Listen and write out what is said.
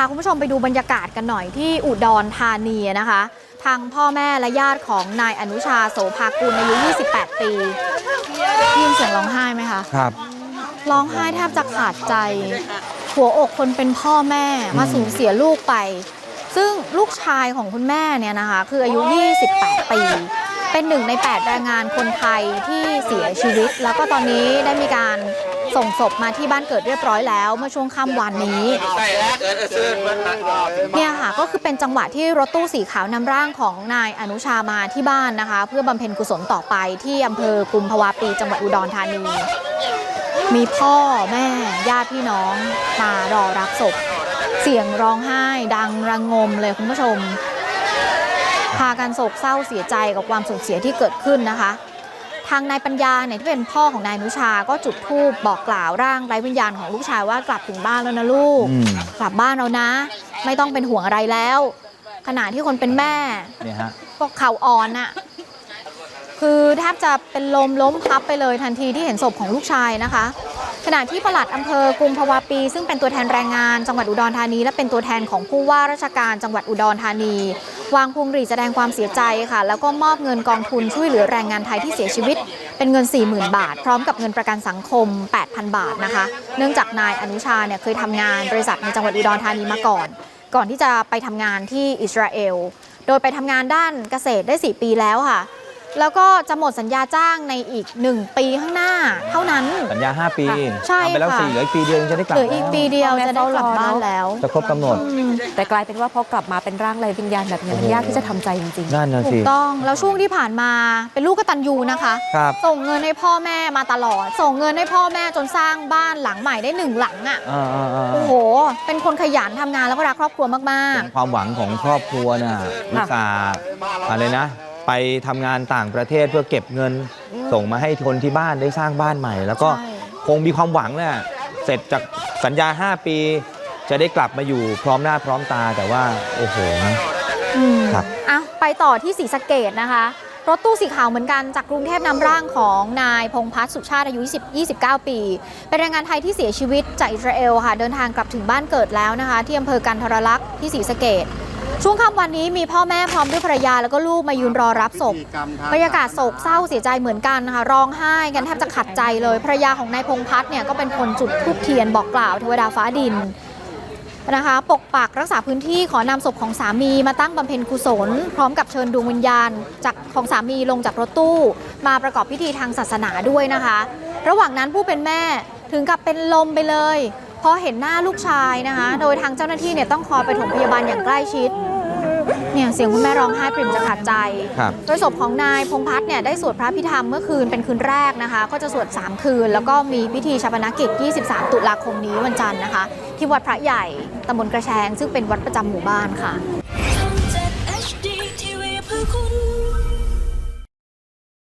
าคุณผู้ชมไปดูบรรยากาศกันหน่อยที่อุดรธานีนะคะ ทางพ่อแม่และญาติของนายอนุชาโสภากุลอายุ 28 ปีได้ยินเสียงร้องไห้ไหมคะครับร้องไห้แทบจะขาดใจ หัวอกคนเป็นพ่อแม่มาสูญเสียลูกไป ซึ่งลูกชายของคุณแม่เนี่ยนะคะ คืออายุ 28 ปี เป็นหนึ่งใน 8 แรงงานคนไทยที่เสียชีวิต แล้วก็ตอนนี้ได้มีการ ส่งศพมาที่บ้านเกิดเรียบร้อยแล้วเมื่อช่วงค่ำวันนี้เนี่ยค่ะก็คือเป็นจังหวะที่รถตู้สีขาวนำร่างของนายอนุชามาที่บ้านนะคะ เพื่อบำเพ็ญกุศลต่อไปที่อำเภอกุมภาวะปีจังหวัดอุดรธานี มีพ่อแม่ญาติพี่น้องมารอรับศพ เสียงร้องไห้ดังระงมเลยคุณผู้ชม พากันโศกเศร้าเสียใจกับความสูญเสียที่เกิดขึ้นนะคะ ทางนายปัญญาเนี่ยที่เป็นพ่อของนายอนุชาก็จุดธูปบอกกล่าวร่างไร้วิญญาณของลูกชายว่ากลับถึงบ้านแล้วนะลูก อืม กลับบ้านแล้วนะ ไม่ต้องเป็นห่วงอะไรแล้ว ขณะที่คนเป็นแม่เนี่ยฮะ ก็เข่าอ่อนน่ะ คือแทบจะเป็นลมล้มพับไปเลยทันทีที่เห็นศพของลูกชายนะคะ ขณะที่ปลัดอำเภอกุมภาวะปี ซึ่งเป็นตัวแทนแรงงานจังหวัดอุดรธานี และเป็นตัวแทนของผู้ว่าราชการจังหวัดอุดรธานี วางพวงหรีดแสดงความเสียใจค่ะ แล้วก็มอบเงินกองทุนช่วยเหลือแรงงานไทยที่เสียชีวิต เป็นเงิน 40,000 บาท พร้อมกับเงินประกันสังคม 8,000 บาทนะคะ เนื่องจากนายอนุชาเนี่ยเคยทำงานบริษัทในจังหวัดอุดรธานีมาก่อน ก่อนที่จะไปทำงานที่อิสราเอล โดยไปทำงานด้านเกษตรได้ 4 ปีแล้วค่ะ แล้วก็จะหมดสัญญาจ้างในอีก 1 ปีข้างหน้า เท่านั้น สัญญา 5 ปีใช่ทำไปแล้วค่ะสี่เหลืออีกปีเดียวยังจะได้กลับเหลืออีกปีเดียวจะได้กลับบ้านแล้ว จะครบกำหนดอืมแต่กลายเป็นว่าพอกลับมาเป็นร่างไร้วิญญาณแบบนี้มันยากที่จะทำใจจริง นั่นน่ะถูสิ กต้องแล้วช่วงที่ผ่านมาเป็นลูกกตัญญูนะคะ ครับ ส่งเงินให้พ่อแม่มาตลอด ส่งเงินให้พ่อแม่จนสร้างบ้านหลังใหม่ได้หนึ่งหลังอะอ่าอ่าอ่าโอ้โห เป็นคนขยันทำงานแล้วก็รักครอบครัวมากเป็นความหวังของครอบครัวน่ะอุตส่าห์อะไรนะ ไปทำงานต่างประเทศเพื่อเก็บเงิน ส่งมาให้คนที่บ้านได้สร้างบ้านใหม่ แล้วก็ใช่ คงมีความหวังแหละเสร็จจากสัญญา 5 ปี จะได้กลับมาอยู่พร้อมหน้าพร้อมตาแต่ว่าโอ้โหนะๆอืมครับ อะไปต่อที่ศรีสะเกดนะคะ รถตู้สีขาวเหมือนกันจากกรุงเทพนำร่างของนายพงษ์พัฒน์สุชาติอายุ20 29 ปี เป็นแรงงานไทยที่เสียชีวิตจากอิสราเอลค่ะ เดินทางกลับถึงบ้านเกิดแล้วนะคะ ที่อำเภอกันทรลักษณ์ที่ศรีสะเกด ช่วงค่ำวันนี้มีพ่อแม่พร้อมด้วยภรรยาแล้วก็ลูกมายืนรอรับศพบรรยากาศโศกเศร้าเสียใจเหมือนกันนะคะร้องไห้กันแทบจะขัดใจเลยภรรยาของนายพงษ์พัฒน์เนี่ยก็เป็นคนจุดธูปเทียนบอกกล่าวเทวดาฟ้าดินนะคะปกปักรักษาพื้นที่ขอนำศพของสามีมาตั้งบำเพ็ญกุศล พร้อมกับเชิญดวงวิญญาณจากของสามีลงจากรถตู้ มาประกอบพิธีทางศาสนาด้วยนะคะ ระหว่างนั้นผู้เป็นแม่ถึงกับเป็นลมไปเลยเพราะเห็นหน้าลูกชายนะคะ โดยทางเจ้าหน้าที่เนี่ยต้องคอยไปถมพยาบาลอย่างใกล้ชิดเนี่ยเสียงคุณแม่ร้องไห้ปริ่มจะขาดใจ ครับ โดยศพของนายพงษ์พัฒน์เนี่ยได้สวดพระพิธรรมเมื่อคืนเป็นคืนแรกนะคะ ก็จะสวด 3 คืน แล้วก็มีพิธีชาปนกิจ 23 ตุลาคมนี้วันจันทร์นะคะ ที่วัดพระใหญ่ตำบลกระแชง ซึ่งเป็นวัดประจำหมู่บ้านค่ะทำจาก HD TV เพื่อคุณ